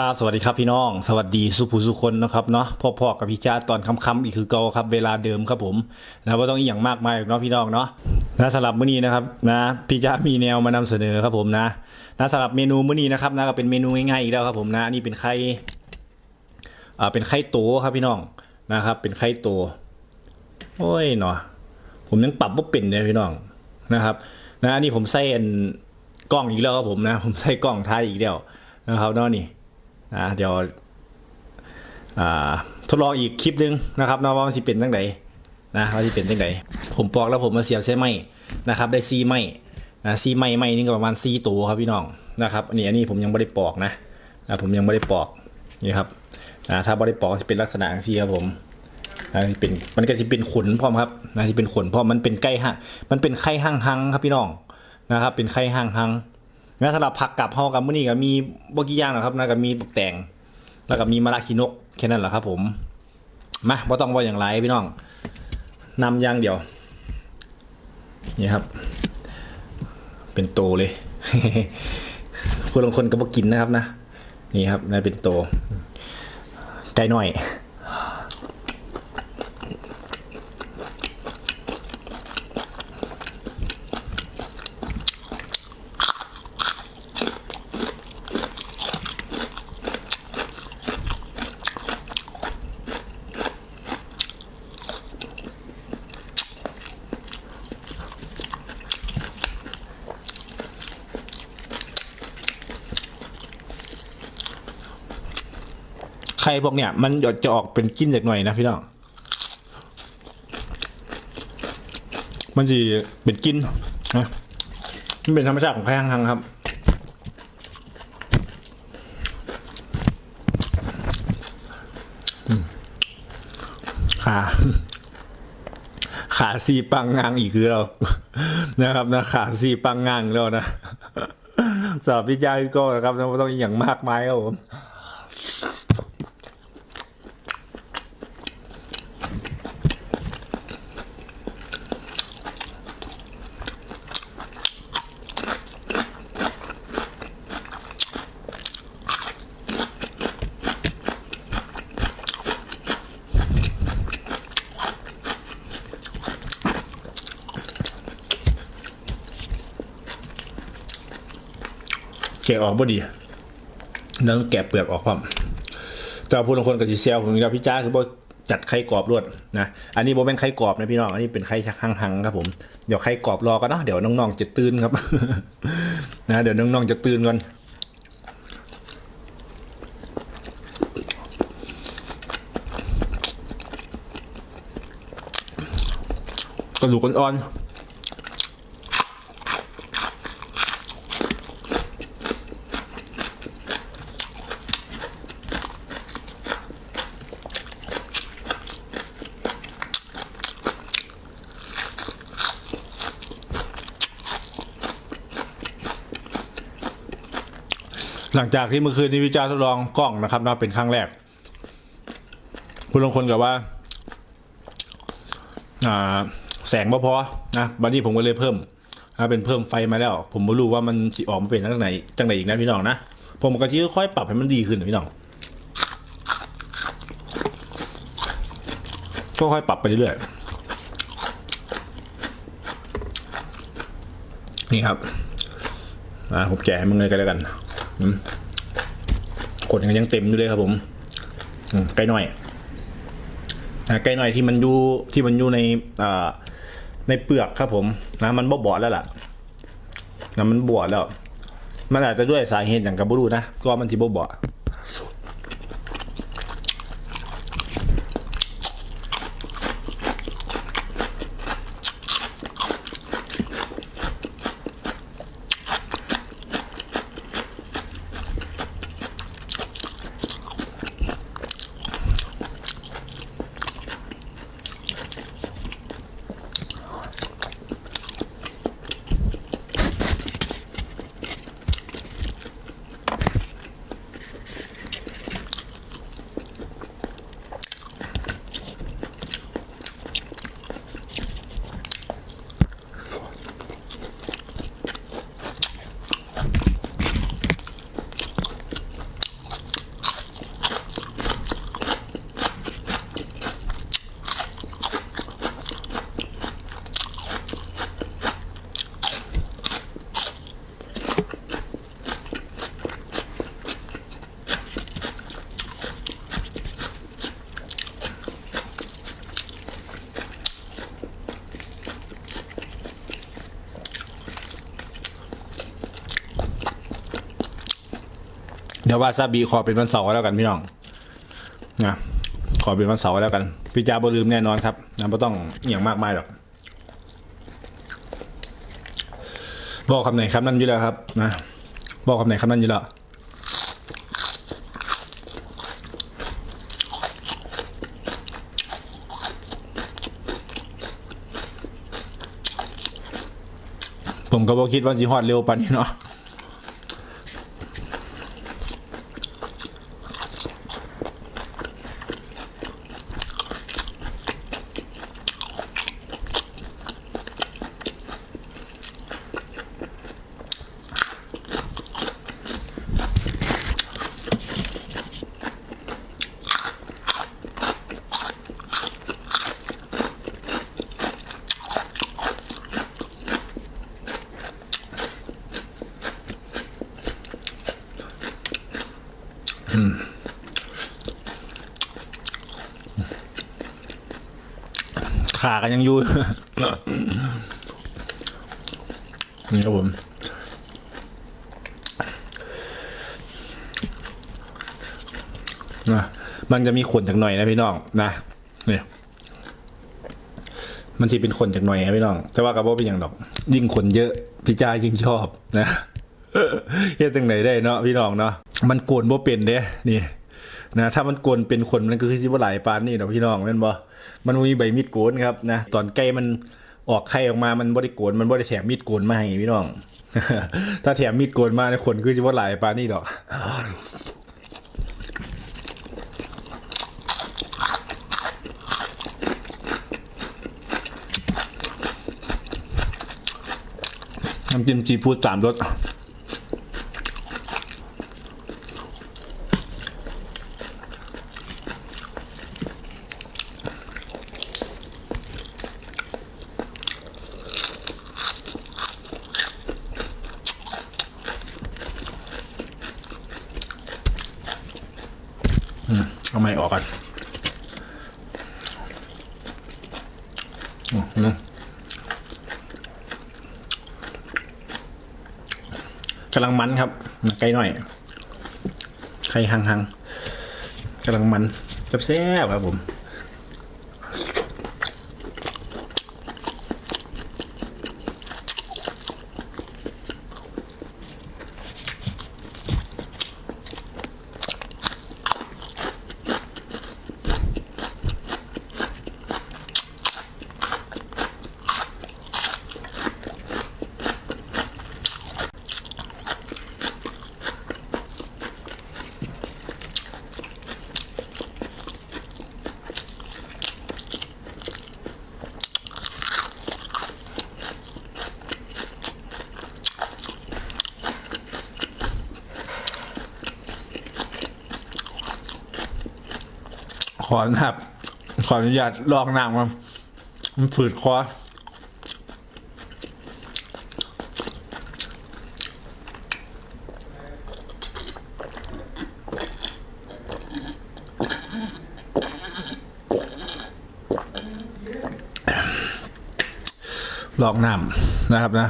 ครับสวัสดีครับพี่น้อง สวัสดีสุภูสุคนนะครับเนาะพ่อๆกับพี่จ้าตอนค่ำๆอีกคือเก่าครับเวลาเดิมครับผมนะว่าต้องอีกอย่างมากมายเนาะพี่น้องเนาะนะสำหรับมื้อนี้นะครับนะพี่จ้ามีแนวมานำเสนอครับผมนะนะสำหรับเมนูมื้อนี้นะครับนะก็เป็นเมนูง่ายๆอีกแล้วครับผมนะนี่เป็นไข่อ่าเป็นไข่โตครับพี่น้องนะครับ เป็นไข่โตโอ้ยเนาะผมยังปรับว่าเป็นเลยพี่น้องนะครับนะนนี้ผมใส่กล้องอีกแล้วครับผมนะ ผมใส่กล้องถ่ายอีกแล้วนะครับเนาะนี่ นะเดี๋ยวทดลองอีกคลิปหนึงนะครับนะว่ามันสิเป็นจังไดนนะว่าสิเป็นจังไดผมปอกแล้วผมมาเสียบใช้ไหมนะครับ ได้ซีไม้นะซีไม้ไม้นี่ก็ประมาณซีตัวครับพี่น้องนะครับอันนี้อันนี้ผมยังไม่ได้ปอกนะนะผมยังไม่ได้ปอกนี่ครับนะถ้าไม่ได้ปอกจะเป็นลักษณะซีครับผมนะเป็นมันก็จะเป็นขนพร้อมครับนะที่เป็นขนพราะมันเป็นใกล้ฮะมันเป็นไข่ห้างหังครับพี่น้องนะครับ เป็นไข่ห้างหั งั้นสำหรับผักกับเฮากับมื้อนี้ก็มีบ่กี่อย่างหรอกครับนะก็มีบักแตงแล้วก็มีมะระขีนกแค่นั้นแหละครับ ผมมาบ่ต้องว่าอย่างไรพี่น้องนำอย่างเดียวนี่ครับ เป็นโตเลยคนบางคนก็บ่กินนะครับนะนี่ครับนายเป็นโตไก่น้อย ไข่พวกเนี้ยมันจะออกเป็นกลินจากหน่อยนะพี่น้อง มันจะเป็นกลินนะมันเป็นธรรมชาติของไข่ฮังๆครับขาขาซีปังงางอีกคือเรา นะครับนะขาซีปังงางแล้วนะสอบพิจารณ์ก็นะครับไม่ต้องอย่างมากมายครับผม แกะออกบ่ดีแล้วแกะเปลือกออกความแต่ว่าผู้บางคนก็จะเซลผมกับพี่จ้าคือบ่จัดไข่กรอบรวดนะอันนี้บ่เป็นไข่กรอบนะพี่น้องอันนี้เป็นไข่ชักหังๆครับผมเดี๋ยวไข่กรอบรอกันเนาะเดี๋ยวน้องๆจะตื่นครับนะเดี๋ยวน้องๆจะตื่นก่อนกระดูกอ่อนๆ หลังจากที่เมื่อคืนนี้วิจารณ์ทดลองกล้องนะครับนะเป็นครั้งแรกผู้ลงคนกับว่าแสงบ่พอนะวันนี้ผมก็เลยเพิ่มนะเป็นเพิ่มไฟมาแล้ว ผมไม่รู้ว่ามันจะออกมาเป็นจังไหนจังไหนอีกนะพี่น้องนะผมก็จะค่อยๆปรับให้มันดีขึ้นนะพี่น้องก็ค่อยปรับไปเรื่อยๆนี่ครับอ่าผมแจกให้มึงเลยกันแล้วกัน ขนยังเต็มอยู่เลยครับผมไก่น้อยไก่น้อยที่มันอยู่ที่มันอยู่ในในเปลือกครับผมนะมันบ่บอดแล้วล่ะนะมันบอดแล้ว มันอาจจะด้วยสาเหตุอย่างกับบุรุนะก็มันที่บ่บอด เดี๋ยววาซาบิขอเป็นวันเสาร์แล้วกันพี่น้องนะขอเป็นวันเสาร์แล้วกันพี่จาบ่ลืมแน่นอนครับนะไม่ต้องอหย่างมากมายหรอกบอกคำไหนคำนั้นอยู่แล้วครับ นะบอกคำไหนคำนั้นอยู่แล้วผมก็บอกคิดว่าสิฮอดเร็วปานนี้เนาะ ขากันยังยู่นี่ครับผมนะมันจะมีขนจากหน่อยนะพี่น้องนะเนี่ยมันที่เป็นขนจากหน่อยนะพี่น้อง แต่ว่ากับว่าเป็นอย่างดอก ยิ่งขนเยอะ พี่จ้ายิ่งชอบนะ เฮ็ดจังไหนได้เนาะพี่น้องเนาะมันโกนบ่เป็นเด้นี่นะถ้ามันโกนเป็นขนมันก็คือสิบ่หลายปานนี่ดอกพี่น้องแม่นบ่มันมีใบมีดโกนครับนะตอนไก่มันออกไข่ออกมามันบ่ได้โกนมันบ่ได้แถมมีดโกนมาให้พี่น้อง ถ้าแถมมีดโกนมาเนี่ยขนคือสิบ่หลายปานนี่ดอกน้ำจิ้มซีฟู้ดสามรส อืมเอาไม่ออกกันอืมอืมกำลังมันครับไกลหน่อยไข่หังหังกำลังมันแซ่บๆครับผม ขอนะครับ ขออนุญาตลองน้ำครับมันฝืดคอลองน้ำนะครับนะ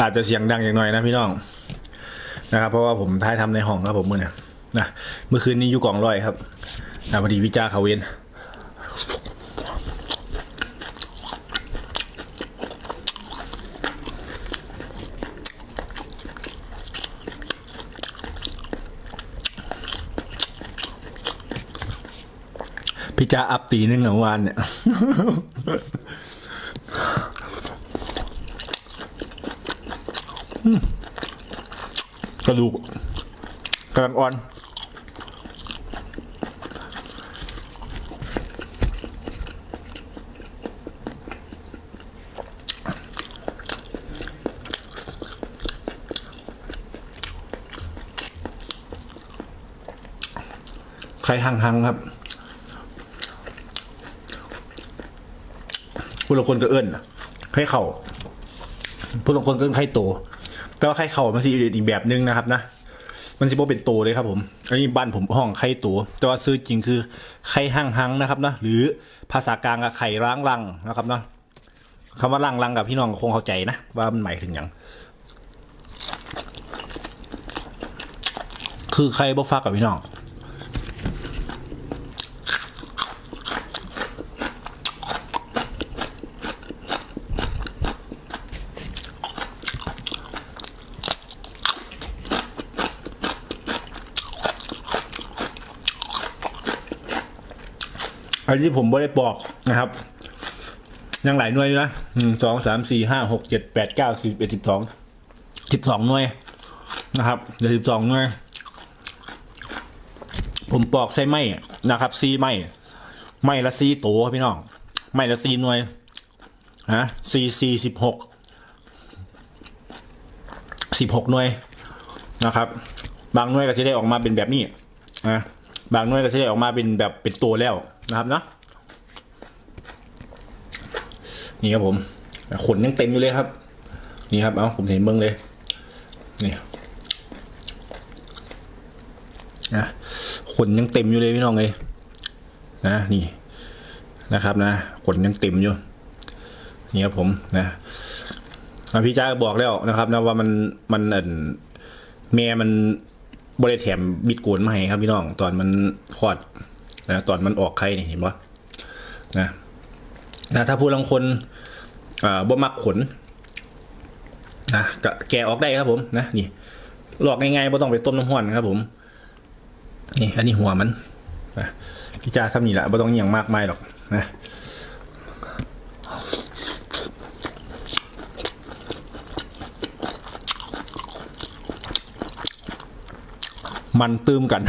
อาจจะเสียงดังอย่างหน่อยนะพี่น้องนะครับ เพราะว่าผมท้ายทำในห้องครับผมมื่อเนี่ย นะเมื่อคืนนี้อยู่กล่องร้อยครับนะพอดีวิจาเขาเวนพี่จาอัพตีหนึงเหรอเมื่อวานเนี่ยกระดูกกำลังอ่อน ไข่หังหังๆครับผู้ละคนก็เอิ้นนะไข่เข่าผู้ละคนก็เอิ้นไข่โต แต่ว่าไข่เข่ามันสิอีกแบบนึงนะครับนะมันสิบ่เป็นโตเลยครับผม อันนี้บ้านผมห้องไข่โตแต่ว่าซื้อจริงคือไข่หังหังๆนะครับนะ หรือภาษากลางก็ไข่ร้างรังนะครับนะคำว่ารังรังกับพี่น้องคงเข้าใจนะ ว่ามันหมายถึงอย่าง คือใครบ่ฟักกับพี่น้อง อันที่ผมไม่ได้บอกนะครับ ยังหลายหน่วยอยู่นะหนึ่งสองสามสี่ห้าหกเจ็ดแปดเก้าสิบเอ็ดสิบสองสิบสองหน่วยนะครับเดี๋ยวสิบสองหน่วย ผมปอกใส่ไม้นะครับ ซีไม้ไม้ละซีตัวพี่น้องไม้ละซีหน่วยฮะซีซีสิบหกสิบหกหน่วยนะครับ บางหน่วยก็จะได้ออกมาเป็นแบบนี้นะ บางหน่วยก็จะได้ออกมาเป็นแบบเป็นตัวแล้วนะครับเนาะนี่ครับผมขนยังเต็มอยู่เลยครับ นี่ครับเอาผมเห็นเบิ้งเลยนี่นะขนยังเต็มอยู่เลยพี่น้องเลยนะนี่นะครับนะขนยังเต็มอยู่นี่ครับผมนะพี่จ้าบอกแล้วนะครับนะว่ามันมันเอ่นแม่มัน บริแถมบิดโกนมาให้ครับพี่น้องตอนมันคลอดนะตอนมันออกไข่นี่เห็นปะนะนะถ้าผู้ลังคนอ่าบ่มักขนนะกแกะออกได้ครับผมนะนี่หลอกง่ายๆไม่ต้องไปต้มน้ำห้อนครับ ผม นี่ อันนี้หัวมันนะพี่จ้าซ้ำนี่แหละไม่ต้องอย่างมากมายหรอกนะ มันตื้มกัน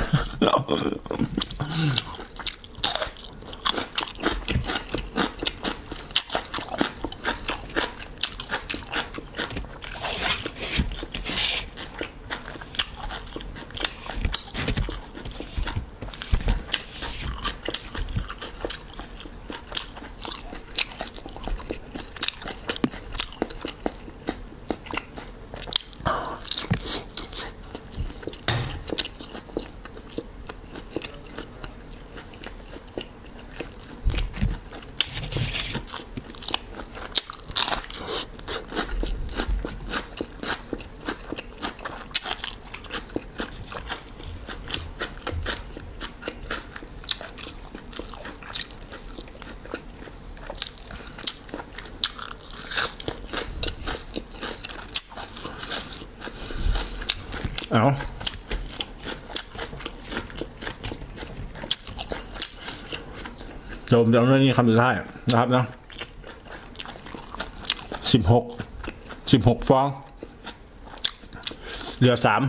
เอาโดมจะเอาเรื่องนี้คำสุดท้ายนะครับนะสิบหกสิบหกฟอง เหลือสาม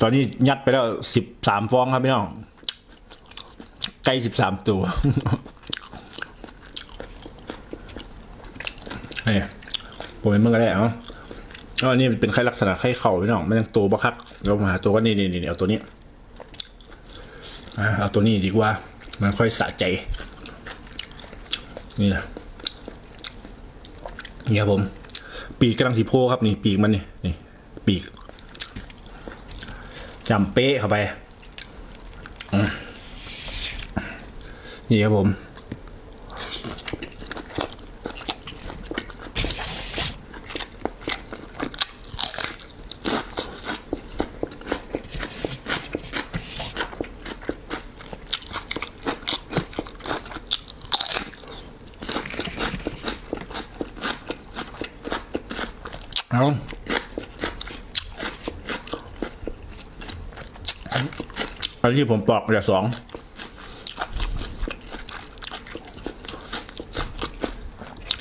ตอนนี้ยัดไปแล้วสิบสามฟองครับพี่น้องใกล้สิบสามตัวนี่ผมเป็นมึงก็ได้เอ้าก็ อันนี้เป็นไข้ลักษณะไข้เข่าพี่น้องมันยังโตบักคักเรามาหาตัวก็นี่นี่นี่เอาตัวนี้เอาตัวนี้ดีกว่า มันค่อยสะใจ นี่นะนี่ครับผม ปีกกำลังสีโพครับนี่ปีกมันนี่นี่ ปีกจำเป๊ะเข้าไปนี่ครับผม ที่ผมปอกเหลือสอง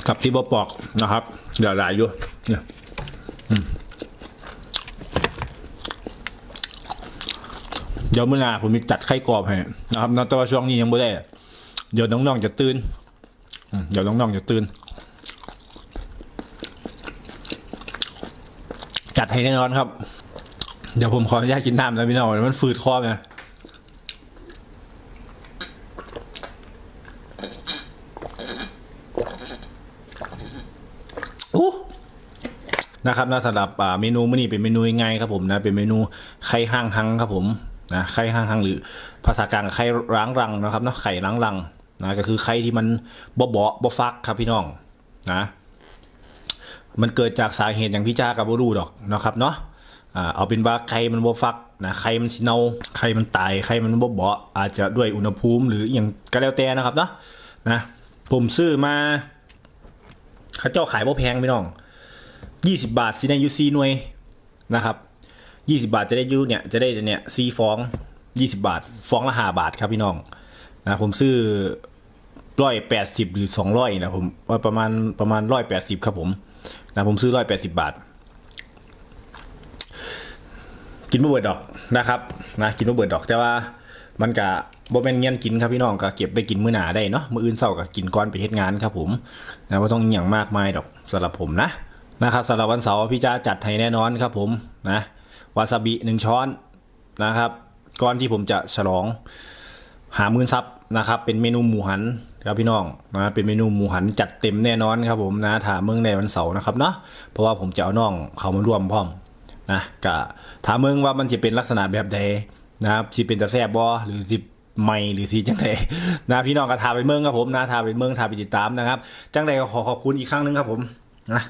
กับที่บ่ปอกนะครับเหลือหลายอยู่เนี่ยเดี๋ยวเมื่อนาผมมีจัดไข่กรอบให้นะครับนแต่ว่าช่วงนี้ยังไม่ได้ เดี๋ยวน้องๆจะตื่นเดี๋ยวน้องๆจะตื่นจัดให้แน่นอนครับ เดี๋ยวผมขออนุญาตกินน้ำแล้วพี่น้องมันฝืดคอไง นะครับนะสำหรับเมนูมื้อนี้เป็นเมนูง่ายครับผมนะเป็นเมนูไข่ห้างหังครับผมนะไข่ห้างหังหรือภาษากลางไข่ล้างรังนะครับเนาะไข่ล้างรังนะก็คือไข่ที่มันบ่บาะบ่ฟักครับพี่น้องนะมันเกิดจากสาเหตุอย่างพี่จ้ากับบูรูดอกนะครับเนาะเอาเป็นว่าไข่มันบ่ฟักนะไข่มันเน่าไข่มันตายไข่มันบ่บาะอาจจะด้วยอุณหภูมิหรืออย่างก็แล้วแต่นะครับเนาะนะผมซื้อมาเขาเจ้าขายบ่แพงพี่น้อง 20บาทสิได้ยูซีหน่วยนะครับ20บาทจะได้ยูเนี่ยจะได้เนี่ยซีฟอง20บาท ฟองละ5บาทครับพี่น้องนะผมซื้อร้อยแปดสิบหรือสองร้อยนะผมว่าประมาณประมาณร้อยแปดสิบครับผมนะผมซื้อร้อยแปดสิบาท กินบ่เบิดดอกนะครับนะกินบ่เบิดดอกแต่ว่ามันกะบ่แม่นเงี้ยนกินครับพี่น้องก็เก็บไปกินมื้อหนาได้เนาะมื้ออื่นเช้าก็กินก่อนไปเฮ็ดงานครับผมนะบ่าต้องอย่างมากมายดอกสำหรับผมนะ นะครับสำหรับวันเสาร์พี่จ้าจัดให้แน่นอนครับผมนะวาซาบิหนึ่งช้อนนะครับก่อนที่ผมจะฉลองหามื่นซับนะครับ เป็นเมนูหมูหันครับพี่น้องนะเป็นเมนูหมูหันจัดเต็มแน่นอนครับผมนะถามเมืองในวันเสาร์นะครับเนาะเพราะว่าผมจะเอาน้องเขามาร่วมพร้อมนะกะถามเมืองว่ามันจะเป็นลักษณะแบบใดนะครับสิเป็นตะแซบบอหรือสิไม่หรือสีจังไดนะพี่น้องก็ทาไปเมืองครับผมนะทาไปเมืองทาไปติดตามนะครับ จังไดก็ขอขอบคุณอีกครั้งหนึงครับผมนะ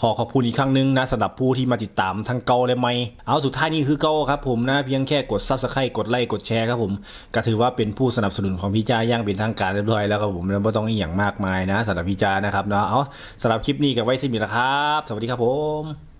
ขอขอบคุณอีกครั้งหนึงนะสำหรับผู้ที่มาติดตามทั้งเก่าและใหม่เอาสุดท้ายนี่คือเก่าครับผมนะเพียงแค่กดซับสไครต์กดไลค์กดแชร์ครับผมก็ถือว่าเป็นผู้สนับสนุนของพี่จ้าย่างเป็นทางการเรียบร้อยแล้วครับผมแล้วไม่ต้องอีกอย่างมากมายนะสำหรับพี่จ้านะครับเนาะเอาสำหรับคลิปนี้กับไว้สิมีละครับ สวัสดีครับผม